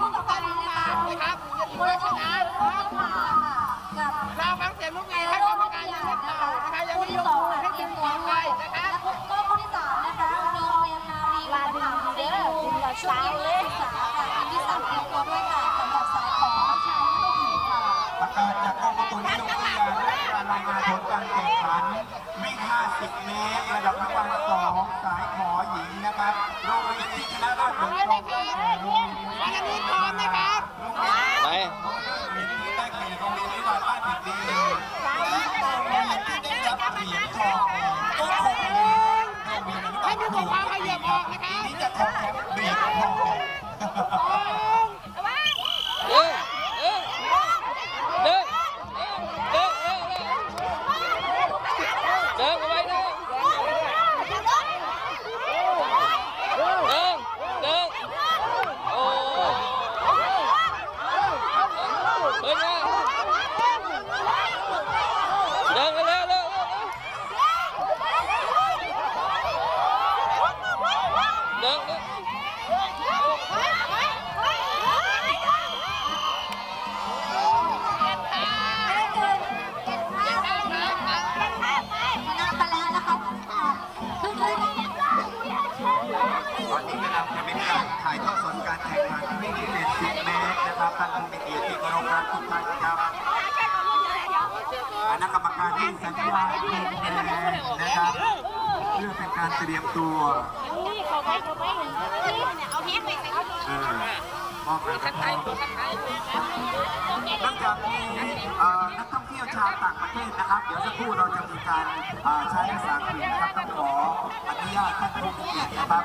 ผู้ต่อไปนะคะคุณชนะพุทธภาค่ะ กับเราฟังเสียงลูกไงเอให้โรกรรมการทยืยานเต่านะคะนะคะยังไม่ที่ยสกองมือให้เตรีทียมมตัวไว้ไว้นะคะก็คู่ที่สามนะคะโรงเรียนนารีลาดึงเด้อดึงแบบสายเลยศึกาค่ะอันที่สามเตรียมตัวด้วยค่ะสำหรับสายของชายและหญิงค่ะประกาศจากกรมอุตุนิยมวิทยาและการรายงานผลการแข่งขันวิ่ง 50 เมตรระดับรางวัลสองสายขอหญิงนะครับโรงเรียนที่ชนะเลิศโดยตรงได้แก่โรงเรียน วันนี้พร้อมนะครับ ไหน ได้แก่โรงเรียนวิทยาบ้านผิดดีและโรงเรียนที่ได้รับเหรียญทองก็คงเป็นโรงเรียน ให้ผู้ปก ครองขยับออกนะคปีรับ นี้จะทองแชมป์เหรียญทอง แข่งขันวิ่ง70เมตรนะครับท่านผู้มีเกียรติที่เคารพรักทุกท่านครับคณะกรรมการที่สัญญาเพลงแดงนะครับเพื่อเป็นการเตรียมตัวเออมอบให้กับน้องนอกจากมีเอ่อนักท่องเที่ยวชาวต่างประเทศนะครับ เดี๋ยวสักครู่เราจะมีการใช้ภาษาอังกฤษนะครับต้องขออนุญาตท่านผู้มีเกียรตินะครับ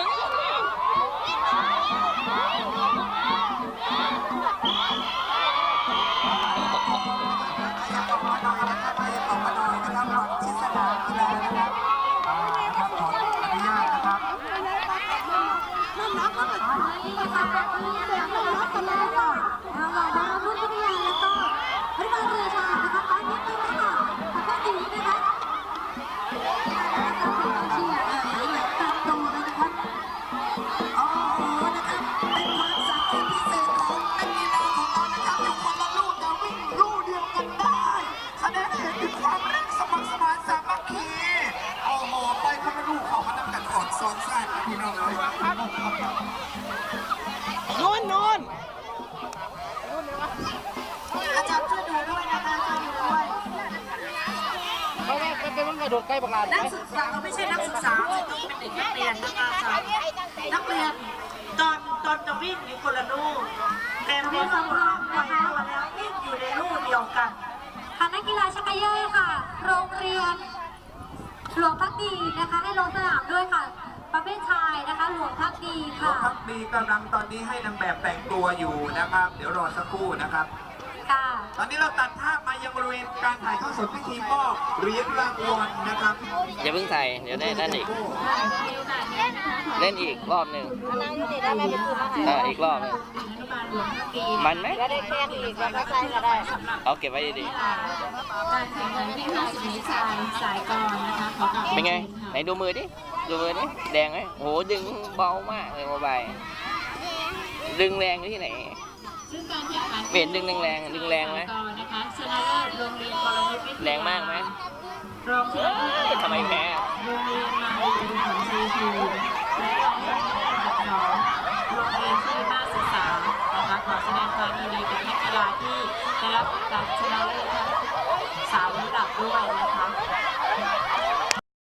เดินออกมาหน่อยนะครับไปออกมาหน่อนกัน พี่น้องเลยนู่นนู่นอาจารย์ช่วยดูด้วยนะคะช่วยดูด้วยเขาว่าเป็นมันกระโดดใกล้บักลานักศึกษาไม่ใช่นักศึกษาจะต้องเป็นเด็กนักเรียนนะคะอาจารย์นักเรียนตอนตอนจะวิ่งมีคนละลูกแต่พอสำรองไปตัวแล้ววิ่งอยู่ในลูกเดียวกันค่ะนักกีฬาชักเกยอร์ค่ะ โรงเรียนหลวงพักดีนะคะให้ลงสนามด้วยค่ะ ประเภทชายนะคะ หลวงพักดีน้อค่ะงพักดีกำลังตอนนี้ให้นางแบบแต่งตัวอยู่นะครับ เดี๋ยวรอสักครู่นะครับ ค่ะตอนนี้เราตัดภาพมายังบริเวณการถ่ายทอดสดพิธีมอบเหรียญรางวัลนะครับอย่าเพิ่งใส่เดี๋ยวได้นั่นอีก เล่นอีกรอบหนึ่งเอออีกรอบหนึ่งมันไหมได้แค่อีกแล้วก็ใช้ก็ได้เอาเก็บไว้ดีการแข่งขันวิ่ง50เมตรชายสายกลอนนะคะขอกลับๆเป็นไงไหนดูมือดิ ดูมือดิแดงไหมโหดึงเบามากเลยโมบายดึงแรงที่ไหนซึ่งการแข่งขันไม่เห็นดึงแรงๆดึงแรงไหมนะคะชนะเลิศโรงเรียนกรณีวิทยาแรงมากไหมรองชนะเลิศเอ้ยทำไมแพ้โรงเรียนมาดีของชัยภูและรองชนะเลิศอันดับสองโรงเรียนที่บ้านศึกษานะคะขอแสดงความยินดีกับนักกีฬาที่ได้รับการชนะเลิศ